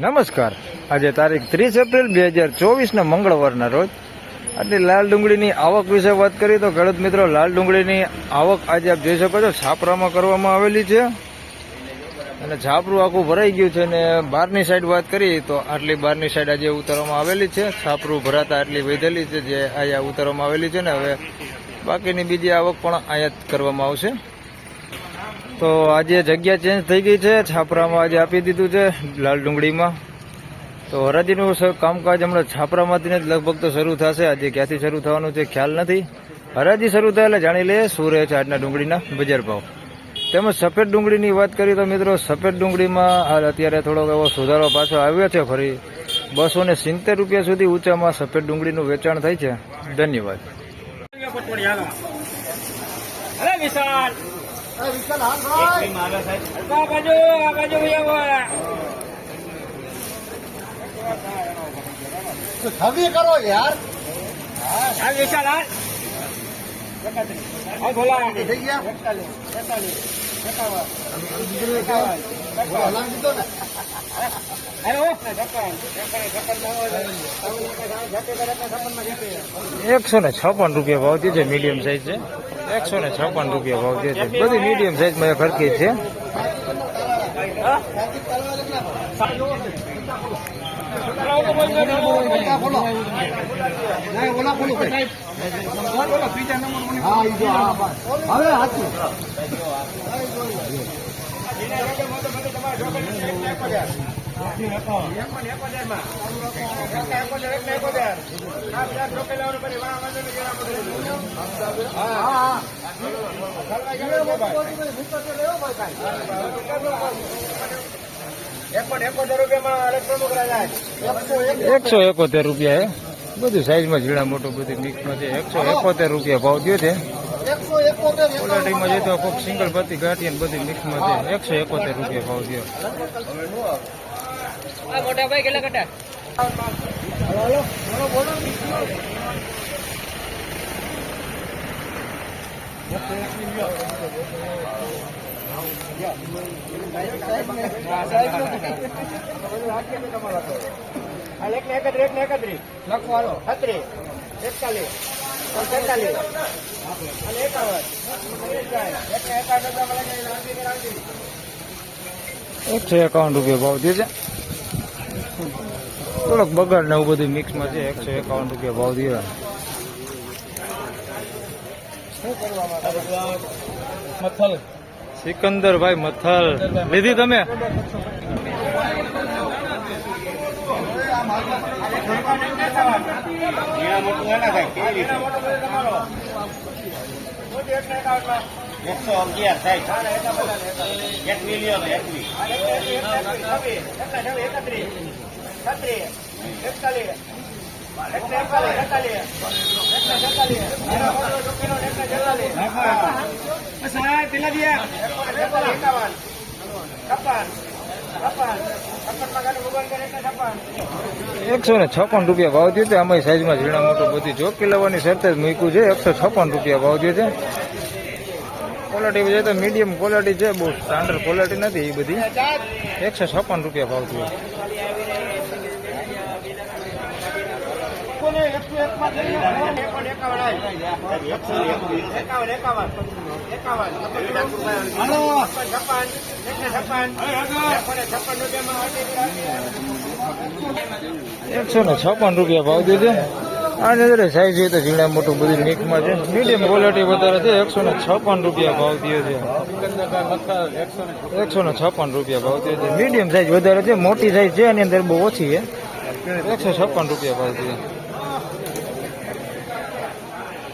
નમસ્કાર. આજે તારીખ ત્રીસ એપ્રિલ બે હજાર ચોવીસના મંગળવારના રોજ. આટલી લાલ ડુંગળીની આવક વિશે વાત કરીએ તો ખેડૂત મિત્રો, લાલ ડુંગળીની આવક આજે આપ જોઈ શકો છો, છાપરામાં કરવામાં આવેલી છે. અને છાપરું આખું ભરાઈ ગયું છે અને બહારની સાઈડ વાત કરીએ તો આટલી બહારની સાઈડ આજે ઉતારવામાં આવેલી છે. છાપરું ભરાતા આટલી વધેલી છે જે અહીંયા ઉતારવામાં આવેલી છે ને હવે બાકીની બીજી આવક પણ આયાત કરવામાં આવશે. તો આજે જગ્યા ચેન્જ થઈ ગઈ છે. છાપરામાં આજે આપી દીધું છે લાલ ડુંગળીમાં. તો હરાજીનું કામકાજ હમણાં છાપરામાંથી જ લગભગ તો શરૂ થશે. આજે ક્યાંથી શરૂ થવાનું છે ખ્યાલ નથી. હરાજી શરૂ થાય એટલે જાણી લઈએ શું રહે છે આજના ડુંગળીના બજાર ભાવ. તેમજ સફેદ ડુંગળીની વાત કરીએ તો મિત્રો, સફેદ ડુંગળીમાં અત્યારે થોડોક એવો સુધારો પાછો આવ્યો છે. ફરી બસો ને સિત્તેર રૂપિયા સુધી ઊંચામાં સફેદ ડુંગળીનું વેચાણ થાય છે. ધન્યવાદ. અરે વિશાલ! છવી કરો યાર. આ વિશાલ હાલ થઈ ગયા? હેલો એકસો ને છપ્પન રૂપિયા ભાવ છે મીડિયમ સાઈઝ છે. એકસો ને છપ્પન રૂપિયા ભાવ જે છે બધી મીડિયમ સાઈઝમાં એ ખરકી છે. હવે એકસો એકોતેર રૂપિયા બધું સાઈઝમાં જીણા મોટું બધું મિક્સમાં છે. એકસો એકોતેર રૂપિયા ભાવ દે છે. એકસો એકોતેર ક્વોલિટીમાં જોઈએ તો કોઈક સિંગલ પત્તી ગાંઠી બધી મિક્સમાં છે. એકસો એકોતેર રૂપિયા ભાવ દે આ મોટા ભાઈ કેટલા કટા આ એક બોલો લખવાનો છત્રીસ એકતાલીસ છેતાલીસ અને એકાવન એકસો એકાવન રૂપિયા ભાવ. દે છે. થોડોક બગાડ ને એવું બધું મિક્સમાં છે એકસો એકાવન રૂપિયા ભાવ દે મથલ. સિકંદરભાઈ મથલ. લીધી તમે? એકસો અગિયાર સાહેબ એક મિલિયન એકવીસ એકસો ને છપ્પન રૂપિયા ભાવ થયો છે. અમારી સાઈઝમાં ઝીણા મોટું બધી જોકી લેવાની શરત જ મૂક્યું છે. એકસો છપ્પન રૂપિયા ભાવ થયો છે. ક્વોલિટી જોઈએ તો મીડિયમ ક્વોલિટી છે. બહુ સ્ટાન્ડર્ડ ક્વોલિટી નથી એ બધી. એકસો છપ્પન રૂપિયા ભાવ દે એકસો ને છપ્પન રૂપિયા ભાવ દે છે. આ નજરે સાઈઝ જોઈએ તો ઝીણા મોટું બધું મિક્સમાં છે. મીડિયમ ક્વોલિટી વધારે છે. એકસો ને છપ્પન રૂપિયા ભાવ દે છે. એકસો ને છપ્પન રૂપિયા ભાવ દે છે. મીડિયમ સાઈઝ વધારે છે. મોટી સાઈઝ છે. એની અંદર બહુ ઓછી છે. એકસો છપ્પન રૂપિયા ભાવ દે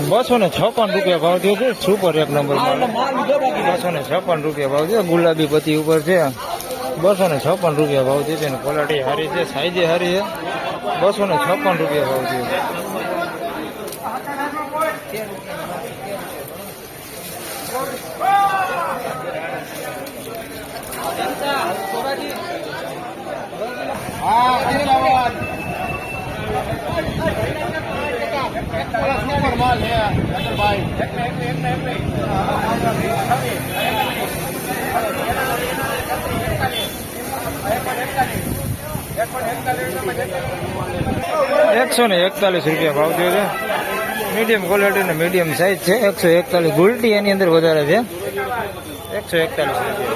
બસો ને છપ્પન રૂપિયા ભાવ થયો છે. સુપર એક નંબર બસો ને છપ્પન રૂપિયા ભાવ છે ગુલાબી પતિ ઉપર છે. બસો ને છપ્પન રૂપિયા ભાવ છે. અને ક્વોલિટી સારી છે. સાઈઝે સારી છે. બસો ને છપ્પન રૂપિયા ભાવ છે એકસો ને એકતાલીસ રૂપિયા ભાવ થયો છે. મીડિયમ ક્વોલિટી ને મીડિયમ સાઇઝ છે. એકસો એકતાલીસ ગુલટી એની અંદર વધારે છે. એકસો એકતાલીસ રૂપિયા.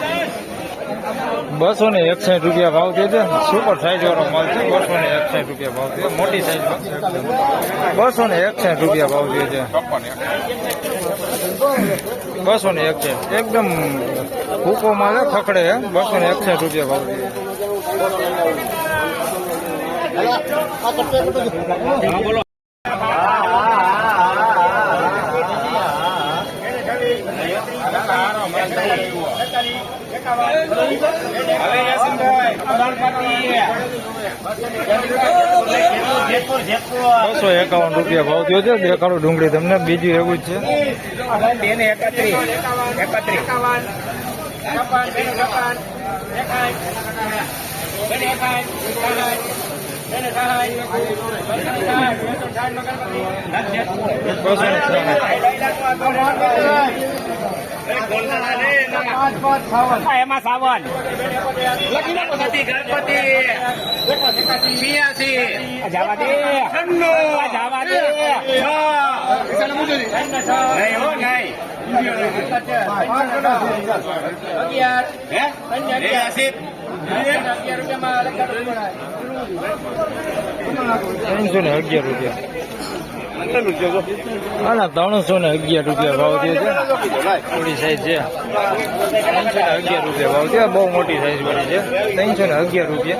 બસો ને એકસાઠ રૂપિયા ભાવ છે. સુપર સાઈઝ વાળો માલ છે. બસો ને એકસાઠ રૂપિયા ભાવ છે મોટી સાઈઝ બસો ને એકસાઠ રૂપિયા ભાવ છે. બસો ને એકસાઠ. એકદમ ભૂકો માલ છે, ખકડે છે બસો ને એકસાઠ રૂપિયા ભાવ થયો બસો એકાવન રૂપિયા ભાવ થયો છે. દેખાડો ડુંગળી તમને. બીજું એવું જ છે. બસો. એમાં સાવન. ગણપતિ ગણપતિ પિયાસી. જવા દે જવા દે નહીં હો નહીં અગિયાર અગિયાર ત્રણસો ને અગિયાર રૂપિયા. આના ત્રણસો ને અગિયાર રૂપિયા ભાવ થયો છે. થોડી સાઈઝ છે. ત્રણસો ને અગિયાર રૂપિયા ભાવ થયો. બહુ મોટી સાઈઝ વાળી છે. ત્રણસો ને અગિયાર રૂપિયા.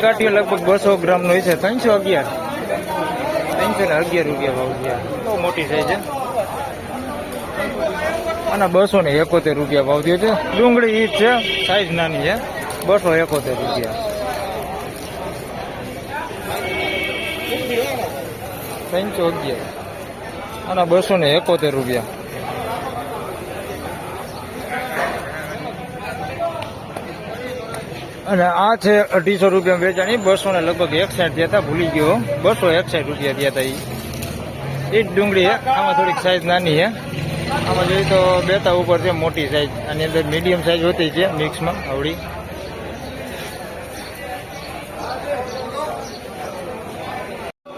કાઠીઓ લગભગ બસો ગ્રામ નો છે. ત્રણસો અગિયાર. ત્રણસો ને અગિયાર રૂપિયા ભાવ છે બહુ મોટી સાઈઝ છે. આના બસો ને એકોતેર રૂપિયા ભાવ થયો છે. ડુંગળી ઈ જ છે. સાઈઝ નાની છે. બસો એકોતેર રૂપિયા. ત્રણસો અગિયાર અને બસો ને એકોતેર રૂપિયા. અને આ છે અઢીસો રૂપિયા વેચાણી બસો ને લગભગ એકસાઠ થયા હતા ભૂલી ગયો બસો એકસાઠ રૂપિયા થયા હતા એ જ ડુંગળી આમાં થોડીક સાઈઝ નાની છે આમાં જોઈએ તો બેતા ઉપર છે મોટી સાઈઝ આની અંદર મીડિયમ સાઈઝ હોતી છે મિક્સમાં આવડી.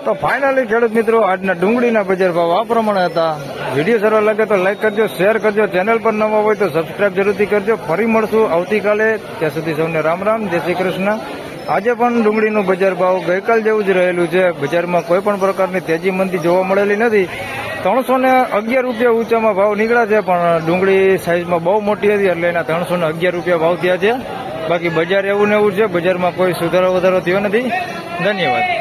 તો ફાઇનલી ખેડૂત મિત્રો, આજના ડુંગળીના બજાર ભાવ આ પ્રમાણે હતા. વીડિયો સારો લાગે તો લાઈક કરજો શેર કરજો. ચેનલ પર નવા હોય તો સબસ્ક્રાઇબ જરૂરથી કરજો. ફરી મળશું આવતીકાલે. ત્યાં સુધી સૌને રામ રામ. જય શ્રી કૃષ્ણ. આજે પણ ડુંગળીનું બજાર ભાવ ગઈકાલ જેવું જ રહેલું છે. બજારમાં કોઈ પણ પ્રકારની તેજી મંદી જોવા મળેલી નથી. ત્રણસો ને અગિયાર રૂપિયા ઊંચામાં ભાવ નીકળ્યા છે, પણ ડુંગળી સાઈઝમાં બહુ મોટી હતી, એટલે એના ત્રણસો ને અગિયાર રૂપિયા ભાવ થયા છે. બાકી બજાર એવું ને એવું છે. બજારમાં કોઈ સુધારો વધારો થયો નથી. ધન્યવાદ.